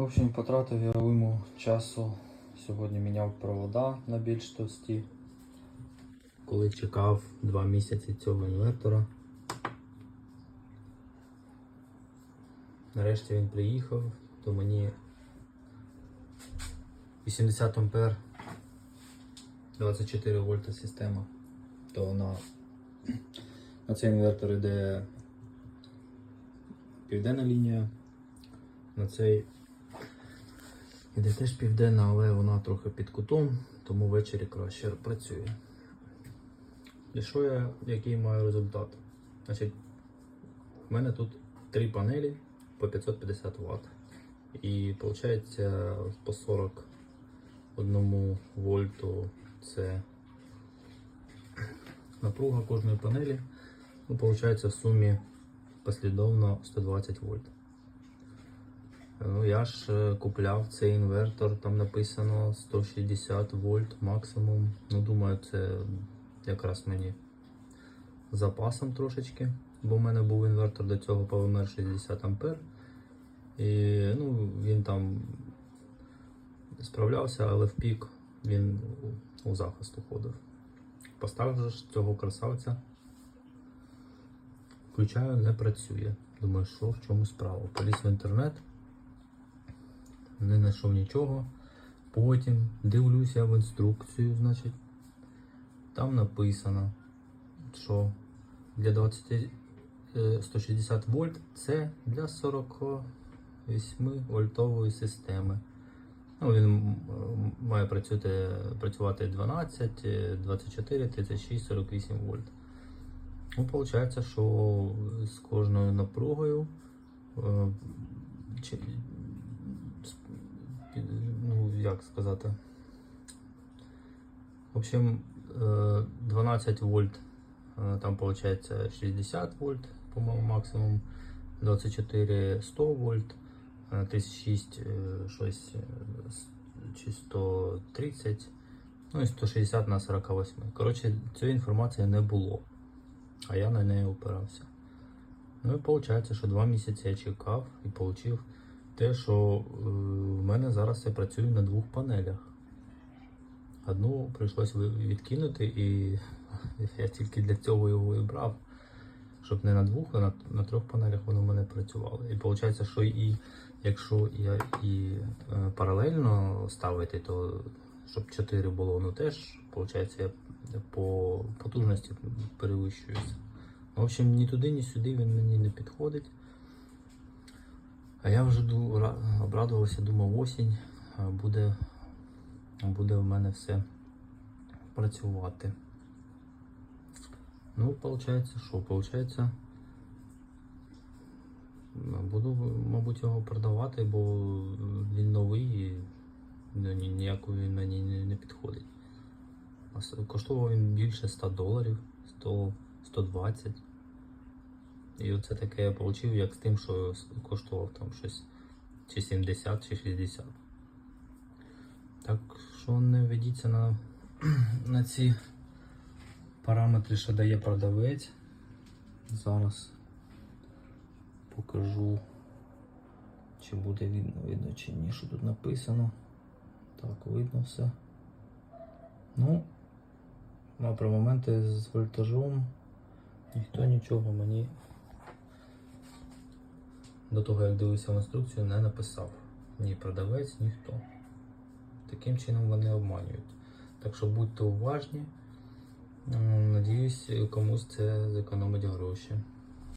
В общем, потратив я уйму часу. Сьогодні міняв провода на більш товсті. Коли чекав 2 місяці цього інвертора. Нарешті він приїхав, то мені 80 ампер 24 вольта система. То на, на цей інвертор йде південна лінія, на цей іде теж південна, але вона трохи під кутом, тому ввечері краще працює. І що я, який маю результат? Значить, в мене тут три панелі по 550 Вт. І виходить по 41 вольту це напруга кожної панелі. Ну, виходить в сумі послідовно 120 вольт. Ну, я ж е, купляв цей інвертор, там написано 160 вольт максимум. Ну, думаю, це якраз мені запасом трошечки, бо в мене був інвертор до цього PWR 60 ампер. І ну, він там справлявся, але в пік він у захист уходив. Поставив цього красавця. Включаю, не працює. Думаю, що в чому справа. Поліз в інтернет, не знайшов нічого. Потім дивлюся в інструкцію, значить, там написано, що для 20, е, 160 вольт це для 48 вольтової системи. Ну, він має працювати, працювати 12, е, 24, 36, 48 вольт. Ну, виходить, що з кожною напругою як сказати. В общем, е, 12 вольт, е, там виходить 60 вольт, по-моєму, максимум, 24 100 вольт, е, 36 е, щось е, чи 130, ну і 160 на 48. Коротше, цієї інформації не було а я на неї опирався. Ну і виходить, що два місяці я чекав і отримав те, що е, в мене зараз я працюю на двох панелях. Одну прийшлось відкинути, і я тільки для цього його і брав. Щоб не на двох, а на, на трьох панелях воно в мене працювало. І виходить, що і якщо я і е, паралельно ставити, то щоб 4 було, ну теж, виходить, я по потужності перевищуюся. В общем, ні туди, ні сюди він мені не підходить. А я вже обрадувався, думав, осінь буде, буде в мене все працювати. Ну, виходить, що? Виходить, буду, мабуть, його продавати, бо він новий і ну, він мені не, підходить. Коштував він більше 100 доларів, 100, 120. І оце таке я отримав, як з тим, що коштував там щось чи 70, чи 60. Так що не ведіться на, на ці параметри, що дає продавець. Зараз покажу, чи буде видно, видно чи ні, що тут написано. Так, видно все. Ну, а про моменти з вольтажом ніхто нічого мені до того, як дивився в інструкцію, не написав. Ні продавець, ніхто. Таким чином вони обманюють. Так що будьте уважні. Надіюсь, комусь це зекономить гроші.